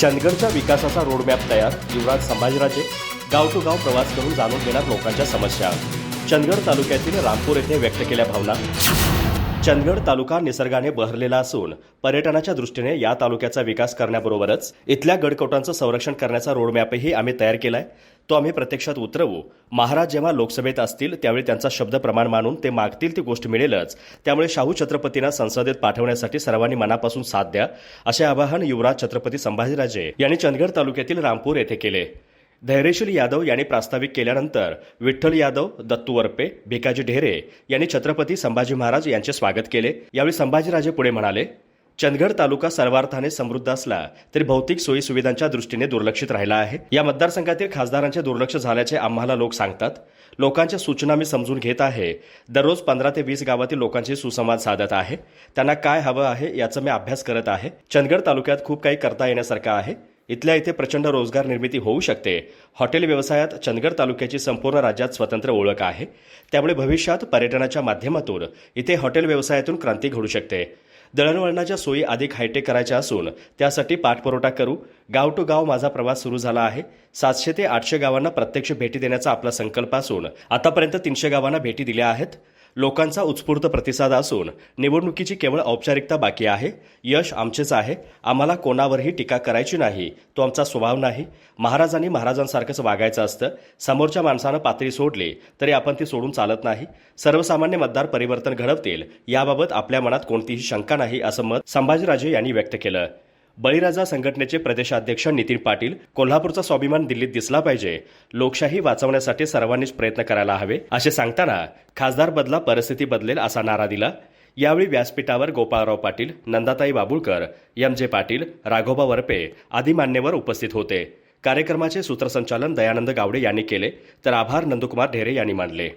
चंदगडच्या विकासाचा रोडमॅप तयार युवराज संभाजीराजे गाव टू गाव प्रवास करून जाणून घेणार लोकांच्या समस्या. चंदगड तालुक्यातील रामपूर येथे व्यक्त केल्या भावना. चंदगड तालुका निसर्गाने बहरलेला असून पर्यटनाच्या दृष्टीने या तालुक्याचा विकास करण्याबरोबरच इथल्या गडकोटांचं संरक्षण करण्याचा रोडमॅपही आम्ही तयार केलाय. तो आम्ही प्रत्यक्षात उतरवू. महाराज जेव्हा लोकसभेत असतील त्यावेळी त्यांचा शब्द प्रमाण मानून ते मागतील ती गोष्ट मिळेलच. त्यामुळे शाहू छत्रपतींना संसदेत पाठवण्यासाठी सर्वांनी मनापासून साथ द्या असे आवाहन युवराज छत्रपती संभाजीराजे यांनी चंदगड तालुक्यातील रामपूर येथे केले. धैर्यशील यादव यांनी प्रास्ताविक केल्यानंतर विठ्ठल यादव दत्तू वरपे भिकाजी ढेरे यांनी छत्रपती संभाजी महाराज यांचे स्वागत केले. यावेळी संभाजीराजे पुढे म्हणाले चंदगड तालुका सर्वार्थाने समृद्ध असला तरी भौतिक सोयी सुविधांच्या दृष्टीने दुर्लक्षित राहिला आहे. या मतदारसंघातील खासदारांचे दुर्लक्ष झाल्याचे आम्हाला लोक सांगतात. लोकांच्या सूचना मी समजून घेत आहे. दररोज पंधरा ते वीस गावातील लोकांशी सुसंवाद साधत आहे. त्यांना काय हवं आहे याचा मी अभ्यास करत आहे. चंदगड तालुक्यात खूप काही करता येण्यासारखं आहे. इथल्या इथे प्रचंड रोजगार निर्मिती होऊ शकते. हॉटेल व्यवसायात चंदगड तालुक्याची संपूर्ण राज्यात स्वतंत्र ओळख आहे. त्यामुळे भविष्यात पर्यटनाच्या माध्यमातून इथे हॉटेल व्यवसायातून क्रांती घडू शकते. दळणवळणाच्या सोयी अधिक हायटेक करायच्या असून त्यासाठी पाठपुरवठा करू. गाव टू गाव माझा प्रवास सुरू झाला आहे. सातशे ते आठशे गावांना प्रत्यक्ष भेटी देण्याचा आपला संकल्प असून आतापर्यंत तीनशे गावांना भेटी दिल्या आहेत. लोकांचा उत्स्फूर्त प्रतिसाद असून निवडणुकीची केवळ औपचारिकता बाकी आहे. यश आमचेच आहे. आम्हाला कोणावरही टीका करायची नाही. तो आमचा स्वभाव नाही. महाराजांनी महाराजांसारखंच वागायचं असतं. समोरच्या माणसानं पातळी सोडली तरी आपण ती सोडून चालत नाही. सर्वसामान्य मतदार परिवर्तन घडवतील. याबाबत आपल्या मनात कोणतीही शंका नाही असं मत संभाजीराजे यांनी व्यक्त केलं. बळीराजा संघटनेचे प्रदेशाध्यक्ष नितीन पाटील कोल्हापूरचा स्वाभिमान दिल्लीत दिसला पाहिजे. लोकशाही वाचवण्यासाठी सर्वांनीच प्रयत्न करायला हवे असे सांगताना खासदार बदला परिस्थिती बदलेल असा नारा दिला. यावेळी व्यासपीठावर गोपाळराव पाटील नंदाताई बाबुळकर एम जे पाटील राघोबा वरपे आदी मान्यवर उपस्थित होते. कार्यक्रमाचे सूत्रसंचालन दयानंद गावडे यांनी केले. तर आभार नंदकुमार ढेरे यांनी मानले.